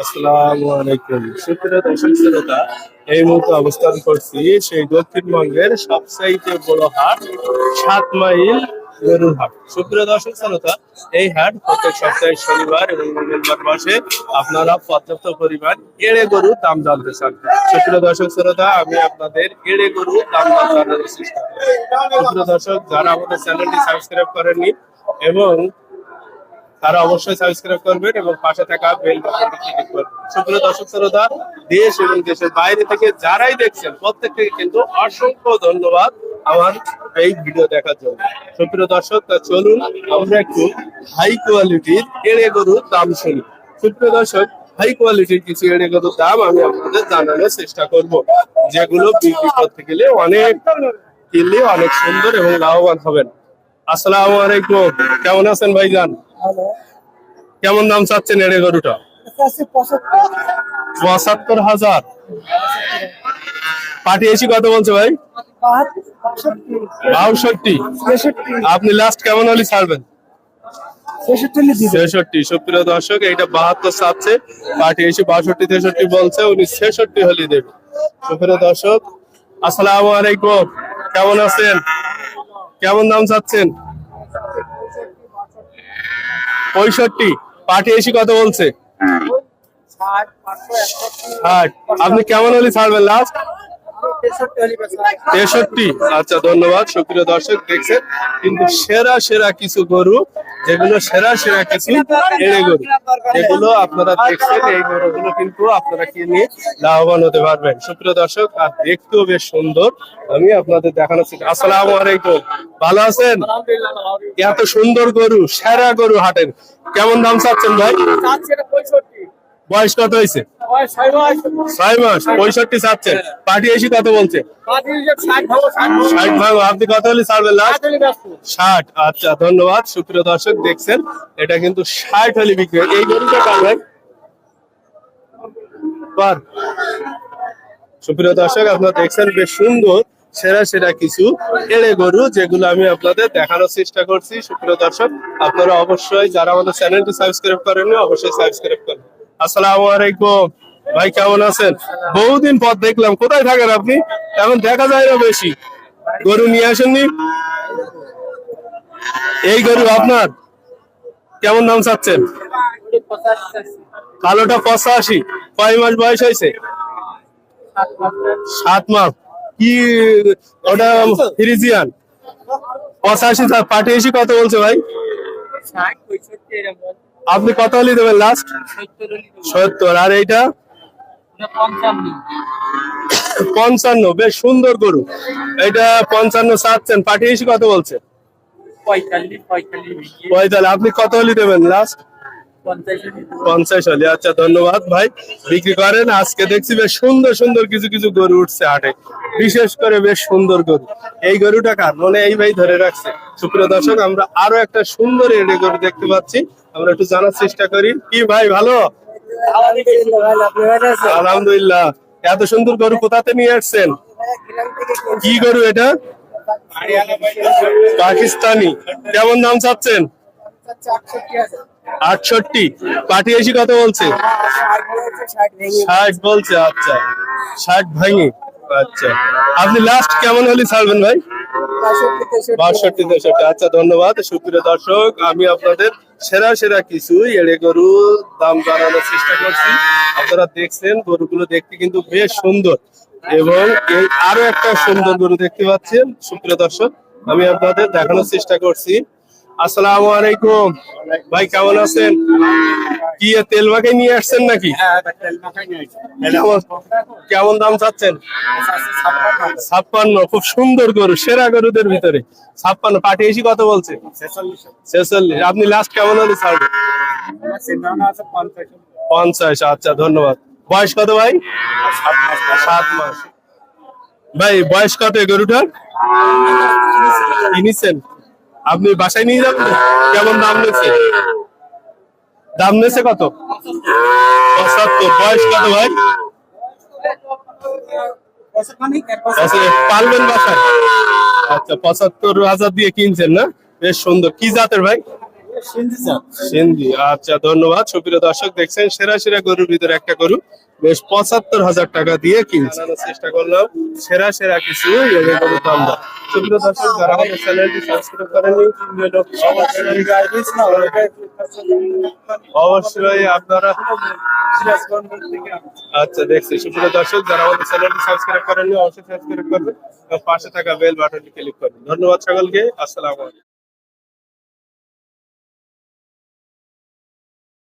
আসসালামু আলাইকুম। দর্শক শ্রোতা, এই মুহূর্তে অবস্থান করছি সেই দক্ষিণবঙ্গের সবচাইতে বড় হাট, সাত মাইল গরুর হাট। দর্শক এই হাট প্রত্যেক সপ্তাহে শনিবার এবং মাসে আপনারা পর্যাপ্ত পরিমাণ এড়ে গরু দাম জানতে চান। সুপ্রিয় দর্শক শ্রোতা, আমি আপনাদের এড়ে গরু দাম দাম জানানোর চেষ্টা করি সুপ্রিয় দর্শক, যারা আমাদের চ্যানেলটি সাবস্ক্রাইব করেননি এবং তারা অবশ্যই সাবস্ক্রাইব করবেন এবং পাশে থাকা বেল বাটনটি ক্লিক করবেন। সুপ্রিয় দর্শক, শ্রোতা, দেশ এবং দেশের বাইরে থেকে যারাই দেখছেন, প্রত্যেককে কিন্তু অসংখ্য ধন্যবাদ আমার এই ভিডিও দেখার জন্য। সুপ্রিয় দর্শক চলুন আমরা একটু হাই কোয়ালিটির এড়ে গরুর দাম শুনি। সুপ্রিয় দর্শক হাই কোয়ালিটির কিছু এড়ে গরুর দাম আমি আপনাদের জানানোর চেষ্টা করব, যেগুলো বিক্রি করতে গেলে অনেক কিনলে অনেক সুন্দর এবং লাভবান হবেন। আসসালামু আলাইকুম। কেমন আছেন ভাইজান? কেমন দাম চাচ্ছেন এড়ে গরুটা? পঁচাত্তর। হাজার। এসি কত বলছে ভাই? বাষট্টি। আপনি লাস্ট কেমন হলে ছাড়বেন? ছেষট্টি সুপ্রিয় দর্শক এইটা বাহাত্তর চাচ্ছে। বাষট্টি তেষট্টি বলছে উনি ছেষট্টি হলে দেবে। সুপ্রিয় দর্শক আসসালামু আলাইকুম। কেমন আছেন? কেমন দাম চাচ্ছেন? পঁয়ষট্টি। পাটি এসি কত বলছে। আপনি কেমন হলে ছাড়বেন লাস্ট তেষট্টি। আচ্ছা ধন্যবাদ। সুপ্রিয় দর্শক, দেখছেন? কিন্তু সেরা সেরা কিছু গরু, যেগুলো সেরা সেরা কিছু এড়ে গরু। যেগুলো আপনারা দেখছেন, এই গরুগুলো কিন্তু আপনারা কিনে লাভবান হতে পারবেন। সুপ্রিয় দর্শক, আর দেখতেও বেশ সুন্দর। আমি আপনাদের দেখানো আসসালামু আলাইকুম। ভালো আছেন? এত সুন্দর গরু সেরা গরু হাটের। কেমন দাম চাচ্ছেন ভাই? বয়স কত হয়েছে? ছয় মাস। পঁয়ষট্টি চাচ্ছেন। পার্টি এসে কত বলছে? ষাট ভাগ আপনি কত হলে ছাড়বেন লাস্ট ষাট আচ্ছা ধন্যবাদ। সুপ্রিয় দর্শক দেখছেন এটা কিন্তু ষাট হলে বিক্রি এই গরুটা কার? সুপ্রিয় দর্শক আপনারা দেখছেন বেশ সুন্দর সেরা সেরা কিছু এড়ে গরু যেগুলো আমি আপনাদের দেখানোর চেষ্টা করছি। সুপ্রিয় দর্শক, আপনারা অবশ্যই যারা আমাদের চ্যানেলটি সাবস্ক্রাইব করেননি, অবশ্যই সাবস্ক্রাইব করেন। আসসালামু আলাইকুম। ভাই, কেমন আছেন? বহুদিন পর দেখলাম, কোথায় থাকেন আপনি? এখন দেখা যায় না বেশি। গরু নিয়ে আসেননি? এই গরু আপনার? কেমন দাম চাচ্ছেন। কালোটা পঁচাশি। কয় মাস বয়স হয়েছে? সাত মাস। কি ওটা ফ্রিজিয়ান? পঁচাশি পাঠিয়েছি কত বলছে ভাই। আপনি কত হলে দেবেন লাস্ট সত্তর আর এইটা? পঞ্চান্ন। বেশ সুন্দর গরু। এটা পঞ্চান্ন চাচ্ছেন পাঠিয়েছি কত বলছে? পঁয়তাল্লিশ, পঁয়তাল্লিশ। পঁয়তাল্লিশ আপনি কত হলে দেবেন লাস্ট পঞ্চাশ হলে আচ্ছা ধন্যবাদ ভাই। বিক্রি করেন, আজকে দেখছি বেশ সুন্দর সুন্দর কিছু কিছু গরু উঠছে হাটে। বিশেষ করে বেশ সুন্দর গরু। এই গরুটা কার? মনে এই ভাই ধরে রাখছে। সুপ্রিয় দর্শক, আমরা আরও একটা সুন্দর এড়ে গরু দেখতে পাচ্ছি। আমরা একটু জানার চেষ্টা করি। কি ভাই, ভালো? আলহামদুলিল্লাহ। এত সুন্দর গরু কোথাতে নিয়ে আসছেন। কি গরু এটা? পাকিস্তানি। কেমন দাম চাচ্ছেন? চাচ্ছি আটষট্টি। পাঠিয়েছি কত বলছে? ষাট বলেছে, আচ্ছা। ষাট ভাঙি আচ্ছা। আপনি লাস্ট কেমন হলে ছাড়বেন ভাই? বাষট্টি, তেষট্টি। আচ্ছা ধন্যবাদ। সুপ্রিয় দর্শক আমি আপনাদের সেরা সেরা কিছু এড়ে গরু দাম জানানোর চেষ্টা করছি। আপনারা দেখছেন গরুগুলো দেখতে কিন্তু বেশ সুন্দর। এবং এই আরও একটা সুন্দর গরু দেখতে পাচ্ছেন। সুপ্রিয় দর্শক আমি আপনাদের দেখানোর চেষ্টা করছি। আসসালামু আলাইকুম। ভাই কেমন আছেন? কি তেল মাখাই নিয়ে আসছেন নাকি? কেমন কেমন দাম চাচ্ছেন? ছাপ্পান্ন খুব সুন্দর গরু সেরা গরুদের ভিতরে। ছাপ্পান্ন পাটি এসি কত বলছে? ছেচল্লিশ। আপনি লাস্ট কেমন হলে ছাড়বেন পঞ্চাশ। আচ্ছা ধন্যবাদ। বয়স কত ভাই? সাত মাস। ভাই বয়স কত গরুটার? কিনেছেন আপনি বাসায় নিয়ে যাবেন কেমন দাম নিয়েছে? দাম নিয়েছে কত? পঁচাত্তর। বয়স কত ভাই? পালবেন বাসায়? আচ্ছা পঁচাত্তর হাজার দিয়ে কিনছেন না? বেশ সুন্দর। কি জাতের ভাই? সিন্ধি আচ্ছা ধন্যবাদ। সুপ্রিয় দর্শক দেখছেন সেরা সেরা গরুর ভিতরে একটা গরু। বেশ পঁচাত্তর হাজার টাকা দিয়ে কিনছে। চেষ্টা করলাম। সেরা সেরা কিছু এদের দাম সুপ্রিয় দর্শক যারা আমাদের চ্যানেলটি সাবস্ক্রাইব করেননি অবশ্যই আপনারা আচ্ছা দেখছি। সুপ্রিয় দর্শক যারা আমাদের চ্যানেলটি সাবস্ক্রাইব করেননি অবশ্যই সাবস্ক্রাইব করবেন। পাশে থাকা বেল বাটনটি ক্লিক করবেন। ধন্যবাদ সকলকে। আসসালামু আলাইকুম।